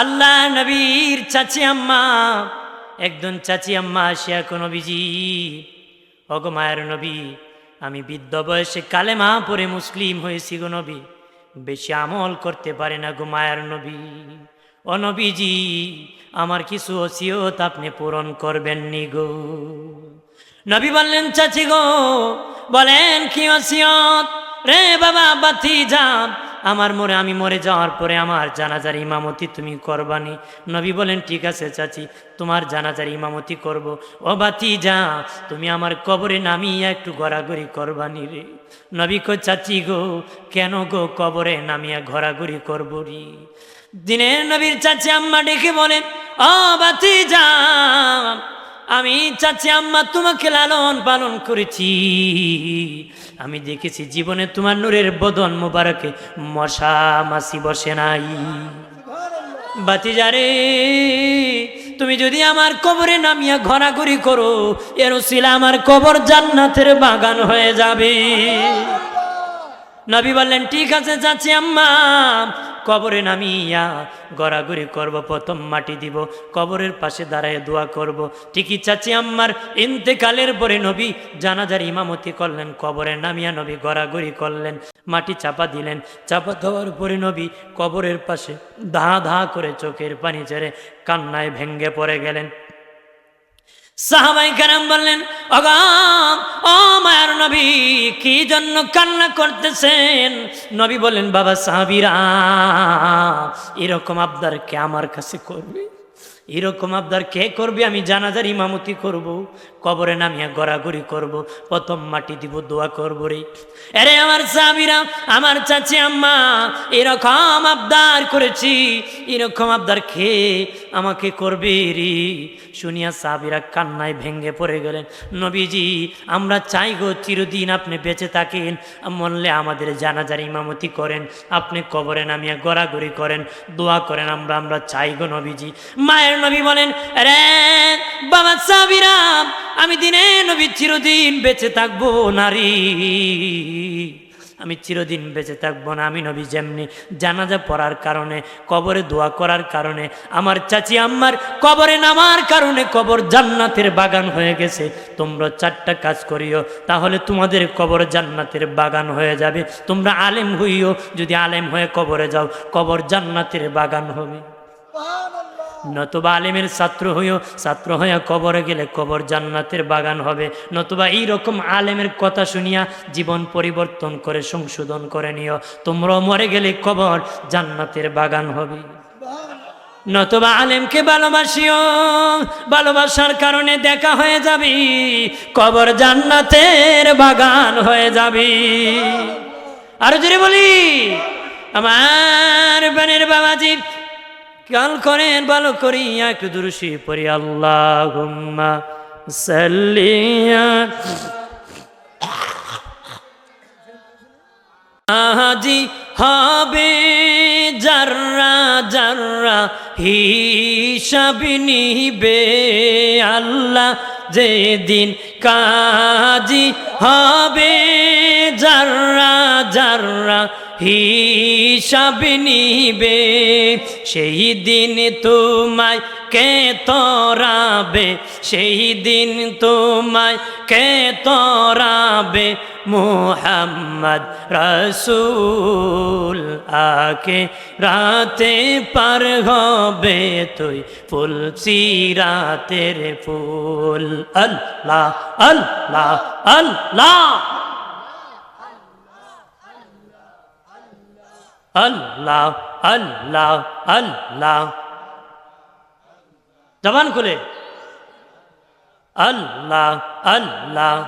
আল্লাহ নবীর চাচি আম্মা, একজন চাচি আম্মা আসিয়া কোনো বিজি অগো মায়ের নবী, আমি বৃদ্ধ বয়সে কালেমা পরে মুসলিম হয়েছি গো নবী। বেশি আমল করতে পারে না গো মায়ের নবী। ও নবীজি, আমার কিছু অসিয়ত আপনি পূরণ করবেন নি গো। নবী বললেন, চাচি গো, বলেন কি ওসিয়ত? রে বাবা, বাতি যান আমার মরে, আমি মরে যাওয়ার পরে আমার জানাজার ইমামতি তুমি করবানি। নবী বলেন, ঠিক আছে চাচি, তোমার জানাজার ইমামতি করব। ও বাতি যা তুমি আমার কবরে নামিয়ে একটু গড়াগড়ি করবানি রে। নবী কো চাচি গো, কেন গো কবরে নামিয়া ঘোরাঘুরি করব রি দিনের নবীর চাচি আম্মা ডেকে বলেন, ও বাতি যা আমি চাচি আম্মা তোমাকে লালন পালন করেছি। আমি দেখেছি জীবনে তোমার নূরের বদন মোবারকে মশা মাসি বসে নাই। বাতিজারে, তুমি যদি আমার কবরে নামিয়া ঘোরাঘুরি করো, এর ছিল আমার কবর জান্নাতের বাগান হয়ে যাবে। নবী বললেন, ঠিক আছে চাচি আম্মা, কবরে নামিয়া গড়াগড়ি করব, প্রথম মাটি দিব, কবরের পাশে দাঁড়ায় দোয়া করব। ঠিকই চাচি আম্মার ইন্তেকালের পরে নবী জানাজার ইমামতি করলেন, কবরে নামিয়া নবী গড়াগড়ি করলেন, মাটি চাপা দিলেন। চাপা দেওয়ার পরে নবী কবরের পাশে ধা ধা করে চোখের পানি ছেড়ে কান্নায় ভেঙ্গে পড়ে গেলেন। সাহাবাই কারাম বললেন অগাম ও মায়ার নবী, কি জন্য কান্না করতেছেন? নবী বললেন, বাবা সাহাবিরা, এরকম আবদার কে আমার কাছে করবে? এরকম আবদার কে করবে? আমি জানাজার ইমামতি করব, কবরে নামিয়া গড়াগড়ি করব, প্রথম মাটি দিব, দোয়া করব রে। আরে আমার সাবিরা আমার চাচি আম্মা, এরকম আবদার করেছি, এরকম আবদার খেয়ে আমাকে করবে রে? শুনিয়া সাবিরা কান্নায় ভেঙ্গে পড়ে গেলেন। নবীজি, আমরা চাই গো চিরদিন আপনি বেঁচে থাকেন। মরলে আমাদের জানাজার ইমামতি করেন। আপনি কবরে নামিয়া গড়াগড়ি করেন। দোয়া করেন আমরা আমরা চাই গো নবীজি। মায়ের নবী বলেন, রে বাবা সাবিরা আমি দিনে নবী চিরদিন বেঁচে থাকব নারী আমি চিরদিন বেঁচে থাকব না। আমি নবী যেমনি জানাজা পড়ার কারণে, কবরে দোয়া করার কারণে, আমার চাচি আম্মার কবরে নামার কারণে কবর জান্নাতের বাগান হয়ে গেছে। তোমরা চারটা কাজ করিও, তাহলে তোমাদের কবর জান্নাতের বাগান হয়ে যাবে। তোমরা আলেম হইও, যদি আলেম হয়ে কবরে যাও, কবর জান্নাতের বাগান হবে। নতুবা আলেমের ছাত্র হইও, ছাত্র হইয়া কবরে গেলে কবর জান্নাতের বাগান হবে। নতুবা এই রকম আলেমের কথা শুনিয়া জীবন পরিবর্তন করে, সংশোধন করে নিও। তোমরা মরে গেলে কবর জান্নাতের বাগান হবে। নতুবা আলেমকে ভালোবাসিও, ভালোবাসার কারণে দেখা হয়ে যাবে, কবর জান্নাতের বাগান হয়ে যাবে। আরও যদি বলি, আমার বানের বাবাজি কাল করেন, ভালো করিয়া একটু দুরুশি পড়ি। আল্লাহ সাল্লিয়া আজি হবে জাররা জাররা হিসাব নিবে আল্লাহ, যেদিন কাজি হবে জাররা জাররা হিসাব নিবে, সেই দিন তোমায় কে তরাবে, সেই দিন তোমায় কে তরাবে, মোহাম্মদ রসুল আকে রাতে পার হবে তুই, ফুল রাতের ফুল। আল্লাহ আল্লাহ আল্লাহ। আল্লাহ আল্লাহ আল্লাহ। জবান খুলে। আল্লাহ আল্লাহ।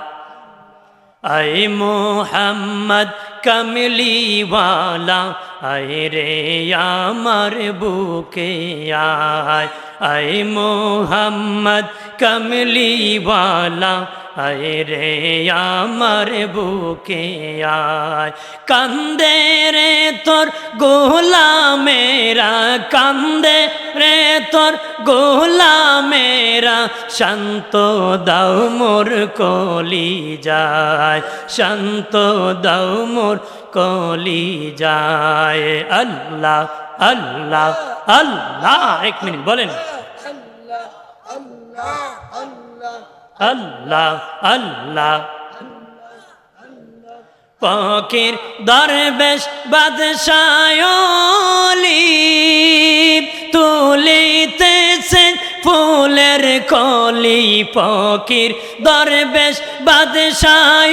আই মোহাম্মদ কমলিওয়ালা আয় রে আমার বুকে আয় আয় মোহাম্মদ কমলিওয়ালা, আয় রে আমার বুকে আয়। কান্দে রে তোর গোলা মেরা কান্দে রে তোর গোলা মেরা শান্ত দাও মোর কলি যায় শান্ত দাও মোর কলি যায়। আল্লাহ আল্লাহ আল্লাহ এক মিনিট বলেন। আল্লাহ আল্লাহ পকের দরবেশ বাদশায়লি তুলিতেছে ফুলের কলি পকির দরবেশ বাদশায়লি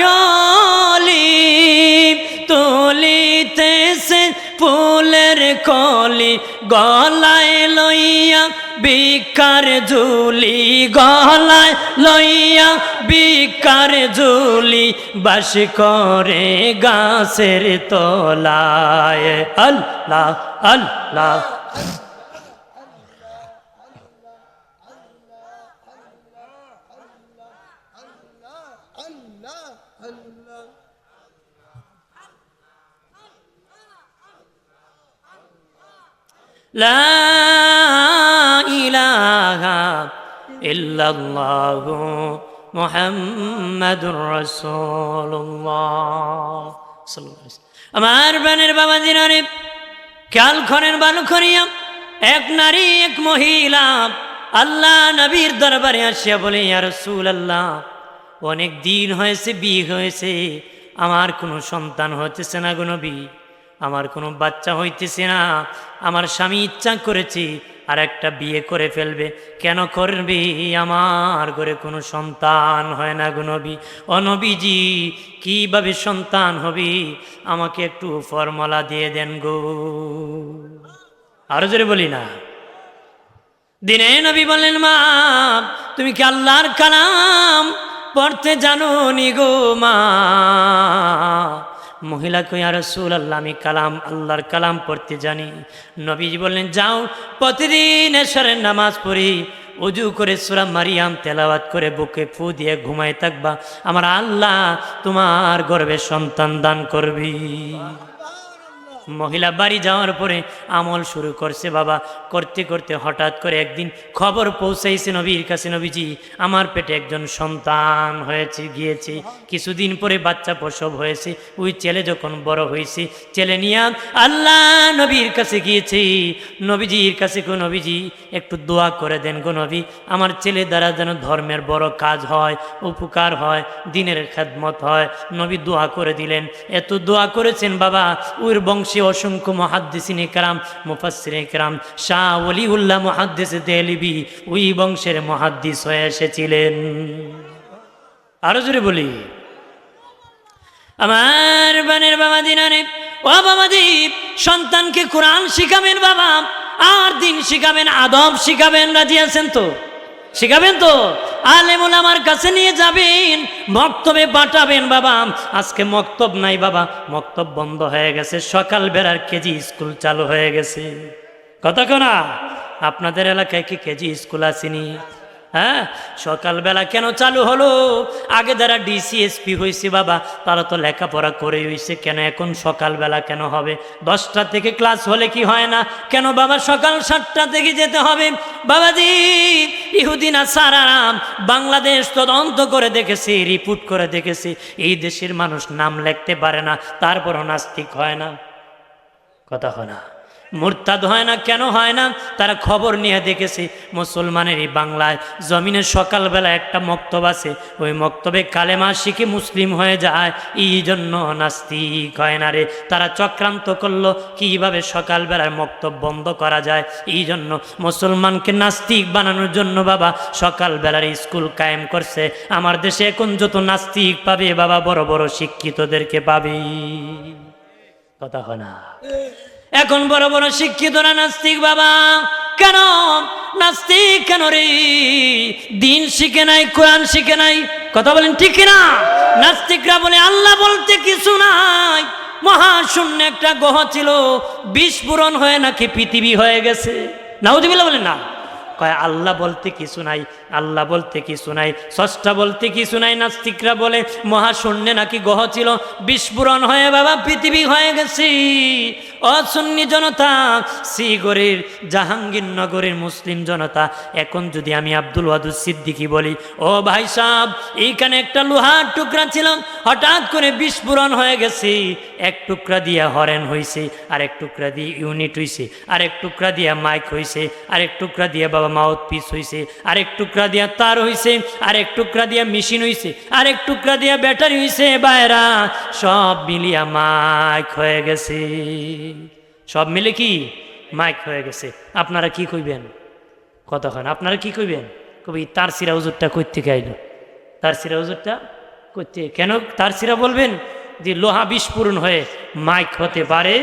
তুলিতেছে ফুলের কলি গলায় লইয়া বিকার ঝুলি, গলায় লইয়া বিকার ঝুলি বাস করে গাছের তলায়। আল্লাহ আল্লাহ। আমার বানের বাবা দিন অনেক খেয়াল খনের বাল খরিয়াম এক নারী, এক মহিলা, আল্লাহ নবীর দরবারে আসিয়া বলে আর রসুল আল্লাহ অনেক দিন হয়েছে, বিয়ে হয়েছে, আমার কোনো সন্তান হতেছে না গো নবী। আমার কোনো বাচ্চা হইতেছে না। আমার স্বামী ইচ্ছা করেছি আর একটা বিয়ে করে ফেলবে। কেন করবি? আমার ঘরে কোনো সন্তান হয় না গো নবী। অনবীজি কীভাবে সন্তান হবে? আমাকে একটু ফর্মুলা দিয়ে দেন গো। আরও জোরে বলি না। দিনে নবী বলেন মা, তুমি কি আল্লাহর কালাম পড়তে জানো নি গো মা? মহিলা কই আর রসুল আল্লাহ আমি কালাম, আল্লাহর কালাম পড়তে জানি। নবীজি বললেন, যাও, প্রতিদিন এসরের নামাজ পড়ি, উজু করে সুরা মারিয়াম তেলাওয়াত করে বুকে ফু দিয়ে ঘুমায় থাকবা। আমার আল্লাহ তোমার গর্বে সন্তান দান করবি। মহিলা বাড়ি যাওয়ার পরে আমল শুরু করছে বাবা। করতে করতে হঠাৎ করে একদিন খবর পৌঁছাইছে নবীর কাছে নবীজি, আমার পেটে একজন সন্তান হয়েছে, গিয়েছে। কিছুদিন পরে বাচ্চা প্রসব হয়েছে। ওই ছেলে যখন বড় হয়েছে, ছেলে নিয়ে আল্লাহ নবীর কাছে গিয়েছে। নবীজির কাছে গো নবীজি, একটু দোয়া করে দেন গো নবী। আমার ছেলে দ্বারা যেন ধর্মের বড় কাজ হয়, উপকার হয়, দিনের খেদমত হয়। নবী দোয়া করে দিলেন। এত দোয়া করেছেন বাবা, ওর বংশে অসংখ্য মহাদ্দিসিন একরাম মুফাসির একরাম, শাহ অলিউল্লাহ মহাদ্দিস দেলিবি ওই বংশের মহাদ্দিস হয়ে এসেছিলেন। আরও জোরে বলি। আমার বানের বাবা দিনারে ও বাবা দীপ, সন্তানকে কোরআন শিখাবেন বাবা, আর দিন শিখাবেন, আদব শিখাবেন, রাজি আছেন তো? শিখাবেন তো? আলেমুল আমার কাছে নিয়ে যাবেন। মক্তবে পাঠাবেন, বাবা। আজকে মক্তব নাই, বাবা। মক্তব বন্ধ হয়ে গেছে। সকাল বেড়ার কেজি স্কুল চালু হয়ে গেছে। কোনা আপনাদের এলাকায় কি কেজি স্কুল আসেনি? হ্যাঁ? সকালবেলা কেন চালু হলো? আগে যারা ডিসিএসপি হয়েছে বাবা, তারা তো লেখাপড়া করে হয়েছে কেন এখন সকালবেলা কেন হবে? দশটা থেকে ক্লাস হলে কি হয় না? কেন বাবা সকাল সাতটা থেকে যেতে হবে? বাবাজি ইহুদিনা সারারাম বাংলাদেশ তদন্ত করে দেখেছি, রিপোর্ট করে দেখেছি, এই দেশের মানুষ নাম লিখতে পারে না, তারপরও নাস্তিক হয় না। কথা হয় না। মুরতাদ হয় না, কেন হয় না? তারা খবর নিয়ে দেখেছে, মুসলমানের এই বাংলায় জমিনের সকালবেলা একটা মক্তব আছে। ওই মক্তবে কালেমা শিখে মুসলিম হয়ে যায়। এই জন্য নাস্তিক হয় না রে। তারা চক্রান্ত করল, কীভাবে সকালবেলার মক্তব বন্ধ করা যায়? এই জন্য মুসলমানকে নাস্তিক বানানোর জন্য বাবা সকালবেলার স্কুল কায়েম করছে। আমার দেশে এখন যত নাস্তিক পাবে, বাবা বড় বড় শিক্ষিতদেরকে পাবে। কথা হয় না। এখন বড় বড় শিক্ষিতরা নাস্তিক বাবা। কেন? নাস্তিক কেন রে? দিন শিখে নাই, কোরআন শিখে নাই। কথা বলেন ঠিক না নাস্তিকরা বলে, আল্লাহ বলতে কিছু নাই। মহাশূন্য একটা গ্রহ ছিল বিস্ফোরণ হয়ে নাকি পৃথিবী হয়ে গেছে। নাউজিবিল্লা বলেন না। কয়, আল্লাহ বলতে কিছু নাই, আল্লাহ বলতে কিছু নাই, ষষ্ঠা বলতে কিছু নাই, নাস্তিকরা বলে, মহাশূন্যে নাকি গহ ছিল, বিস্ফোরণ হয়ে বাবা পৃথিবী হয়ে গেছে। অসন্নি জনতা, শ্রীগড়ের জাহাঙ্গীরনগরের মুসলিম জনতা, এখন যদি আমি আব্দুল ওয়াদুদ সিদ্দিকি বলি, ও ভাই সাহ এইখানে একটা লোহার টুকরা ছিল, হঠাৎ করে বিস্ফোরণ হয়ে গেছে। এক টুকরা দিয়া হরেন হইছে আর এক টুকরা দিয়ে ইউনিট হইছে আর এক টুকরা দিয়া মাইক হইছে আর এক টুকরা দিয়ে মাউথ পিস হইছে আর এক টুকরা দিয়া তার হইছে আর এক টুকরা দিয়া মেশিন হইছে আর এক টুকরা দিয়া ব্যাটারি হইছে, বাইরা সব মিলিয়া মাইক হয়ে গেছে। সব মিলে কি? মাইক হয়ে গেছে। আপনারা কি কইবেন? কতক্ষণ আপনারা কি কইবেন? কবি, তার সিরা হুজুরটা কই থেকে তার সিরা হুজুরটা করতে কেন তার সিরা বলবেন যে লোহা বিস্ফোরণ হয়ে মাইক হতে পারে?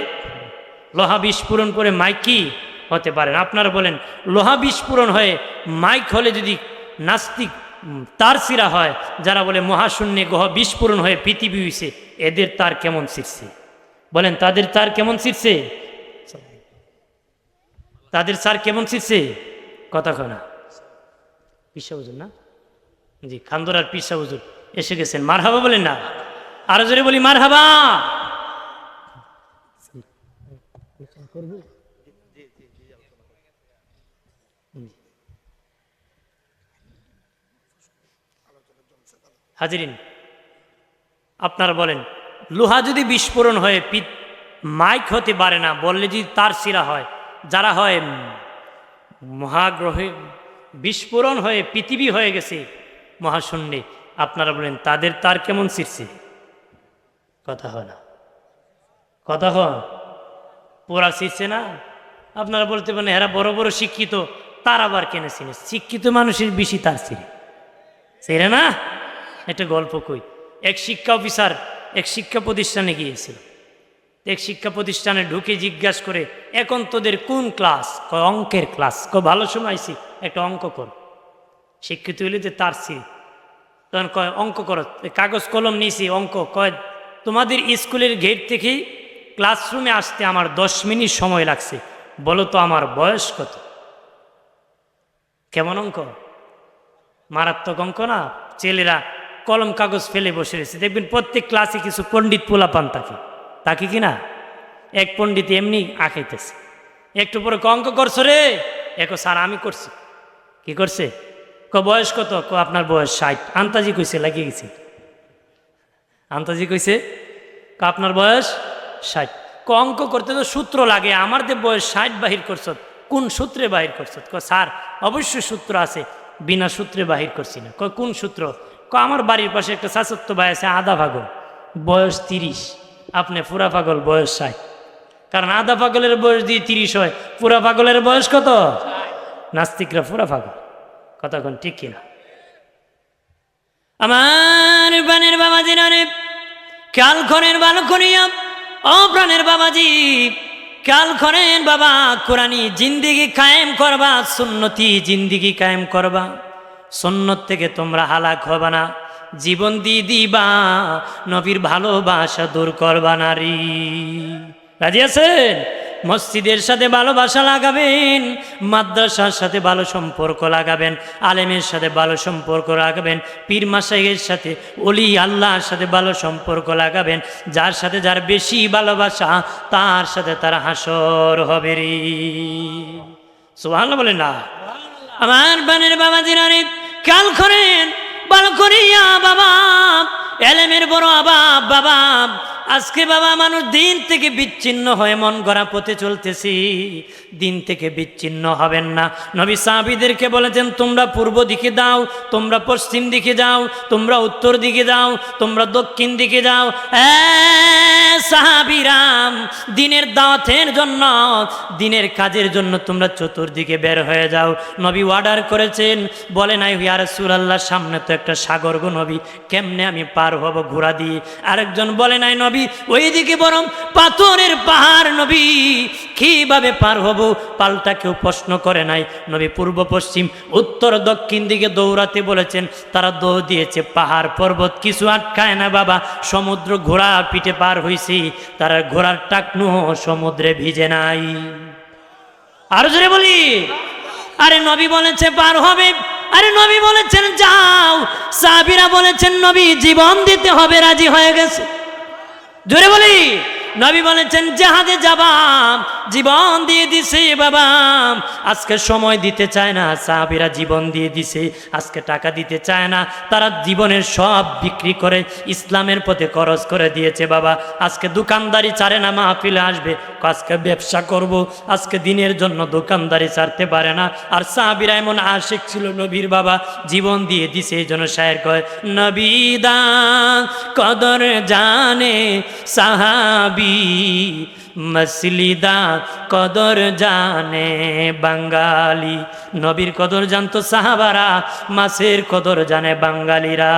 লোহা বিস্ফোরণ করে মাইক কি? হতে পারেন আপনারা বলেন, লোহা বিস্ফোরণ হয়ে মাইক হলে যদি নাস্তিক তার সিরা হয়, যারা বলে মহাশূন্যে গহ বিস্ফোরণ হয়ে পৃথিবী হইছে, এদের তার কেমন শিরছে বলেন, তাদের তার কেমন শিরছে তাদের স্যার কেমন শিরছে কথা কয় না। পিসা হুজুর না? জি, খান্দরার পিসা হুজুর। এসে গেছেন। মার হাবা বলেন না। আরও জোরে বলি মার হাবা হাজিরিন, আপনারা বলেন, লোহা যদি বিস্ফোরণ হয়ে পিত মাইক হতে পারে না, বললে যদি তার শিরা হয়, যারা হয় মহাগ্রহে বিস্ফোরণ হয়ে পৃথিবী হয়ে গেছে, মহাশূন্যে, আপনারা বলেন, তাদের তার কেমন শিরছে কথা হয় না। কথা হয়, পোড়া শিরছে না। আপনারা বলতে পারেন, এরা বড় বড় শিক্ষিত তার আবার কেন চিনে? শিক্ষিত মানুষের বেশি তার ছিঁড়ে সেরে না? একটা গল্প কই। এক শিক্ষা অফিসার এক শিক্ষা প্রতিষ্ঠানে গিয়েছিল। এক শিক্ষা প্রতিষ্ঠানে ঢুকে জিজ্ঞাসা করে, এখন তোদের কোন ক্লাস? কয়, অঙ্কের ক্লাস। কয়, ভালো সময় আইছি একটা অঙ্ক কর। শিক্ষিত হইলে যে তার সিঁড়ি তখন কয়, অঙ্ক করো, কাগজ কলম নিয়েছি, অঙ্ক। কয়, তোমাদের স্কুলের গেট থেকেই ক্লাসরুমে আসতে আমার দশ মিনিট সময় লাগছে। বলো তো আমার বয়স কত? কেমন অঙ্ক? মারাত্মক অঙ্ক না? ছেলেরা কলম, কাগজ ফেলে বসে রয়েছে। দেখবেন প্রত্যেক ক্লাসে কিছু পণ্ডিত পোলা পান থাকে। তাকে কি না? এক পণ্ডিত এমনি আঁকাইতেছে। একটু পরে অঙ্ক করছ রে? একো স্যার, আমি করছি। কি করছে? ক বয়স কত? ক আপনার বয়স ষাট। আন্তাজি কইছে, লাগিয়ে গেছে। আন্তাজি কইছে ক আপনার বয়স ষাট। ক অঙ্ক করতে তো সূত্র লাগে। আমার যে বয়স ষাট বাহির করছ কোন সূত্রে বাহির করছ? ক স্যার, অবশ্যই সূত্র আছে। বিনা সূত্রে বাহির করছি না। ক কোন সূত্র? ক আমার বাড়ির পাশে একটা শাসত্ব ভাই আছে আধা পাগল। বয়স তিরিশ। আপনি পুরা পাগল, বয়স ষাট। কারণ আধা পাগলের বয়স দিয়ে তিরিশ হয়। পুরা পাগলের বয়স কত? নাস্তিকরা পুরা পাগল। কতক্ষণ ঠিক কিনা? আমার প্রাণের বাবাজি রে কাল খনের ভালো করিয়া। ও প্রাণের বাবাজি কাল করেন বাবা কোরআনি জিন্দিগি কায়েম করবা, সুন্নতি জিন্দিগি কায়েম করবা। সন্ন্যত থেকে তোমরা হালাক হবা না, জীবন দিয়ে দিবা, নবীর ভালোবাসা দূর করবা নারী রাজি আছেন? মসজিদের সাথে ভালোবাসা লাগাবেন, মাদ্রাসার সাথে ভালো সম্পর্ক লাগাবেন, আলেমের সাথে ভালো সম্পর্ক লাগাবেন পীর মাসাইয়ের সাথে অলি আল্লাহর সাথে ভালো সম্পর্ক লাগাবেন, যার সাথে যার বেশি ভালোবাসা, তার সাথে তার হাসর হবে রে। সুবহানাল্লাহ বলেন না। আমার বানের বাবা জিরানি খেয়াল করেন, ভালো করিয়া বাবা, এলেমের বড় অভাব বাবা আজকে বাবা মানুষ দিন থেকে বিচ্ছিন্ন হয়ে মন গড়া পথে চলতেছি। দিন থেকে বিচ্ছিন্ন হবেন না। নবী সাহাবিদেরকে বলেছেন, তোমরা পূর্ব দিকে দাও তোমরা পশ্চিম দিকে যাও, তোমরা উত্তর দিকে যাও, তোমরা দক্ষিণ দিকে যাও। সাহাবিরাম দিনের দাওয়াতের জন্য, দিনের কাজের জন্য তোমরা চতুর্দিকে বের হয়ে যাও। নবী অর্ডার করেছেন, বলে নাই ইয়ার সুরাল্লাহর সামনে তো একটা সাগর গো নবী, কেমনে আমি পার হব ঘোড়া দিয়ে? আরেকজন বলে নাই, নবী ওইদিকে বরং পাথরের পাহাড় নবী, কীভাবে পার হব? পাল্টা কেউ প্রশ্ন করে নাই। নবী পূর্ব পশ্চিম, উত্তর দক্ষিণ দিকে দৌড়াতে বলেছেন, তারা দৌড় দিয়েছে, পাহাড় পর্বত কিছু আটকায় না বাবা, সমুদ্র ঘোড়া পিঠে পার হইছি, তারা ঘোড়ার টাকনু সমুদ্রে ভিজে নাই। আরও জোরে বলি, আরে নবী বলেছে পার হবে, আরে নবী বলেছেন যাও, সাহাবিরা বলেছেন নবী, জীবন দিতে হবে, রাজি হয়ে গেছে। জোরে বলি। নবী বলেছেন, জাহাজে যাবাম, জীবন দিয়ে দিছে বাবা। আজকে সময় দিতে চায় না, সাহাবিরা জীবন দিয়ে দিছে। আজকে টাকা দিতে চায় না, তারা জীবনের সব বিক্রি করে ইসলামের পথে খরচ করে দিয়েছে বাবা। আজকে দোকানদারি ছাড়ে না, মাহফিলে আসবে। আজকে ব্যবসা করব, আজকে দিনের জন্য দোকানদারি ছাড়তে পারে না। আর সাহাবিরা এমন আশিক ছিল নবীর বাবা, জীবন দিয়ে দিছে। এই জন্য শায়ের কয় নবীদা কদর জানে, সাহাবি মসলিদা কদর জানে বাঙালি। নবীর কদর জানতো সাহাবারা, মাছের কদর জানে বাঙালিরা।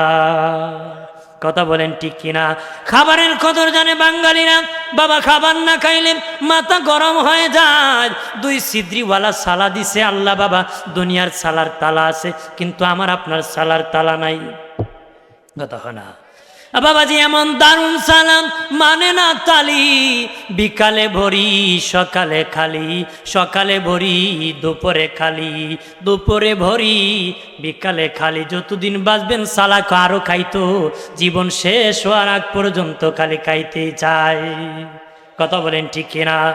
কথা বলেন ঠিক কিনা? খাবারের কদর জানে বাঙালিরা। বাবা খাবার না খাইলে মাথা গরম হয়ে যায়। দুই সিদ্রিওয়ালা সালা দিছে, আল্লাহ বাবা, দুনিয়ার সালার তালা আছে, কিন্তু আমার আপনার সালার তালা নাই। কথা না। বাবাজি, এমন দারুণ সালাম মানে না তালি? বিকালে ভরি, সকালে খালি। সকালে ভরি, দুপুরে খালি। দুপুরে ভরি, বিকালে খালি। যতদিন বাঁচবেন সালা আরও খাইতো। জীবন শেষ হওয়ার আগ পর্যন্ত খালি খাইতে চায় কথা বলেন ঠিক কিনা?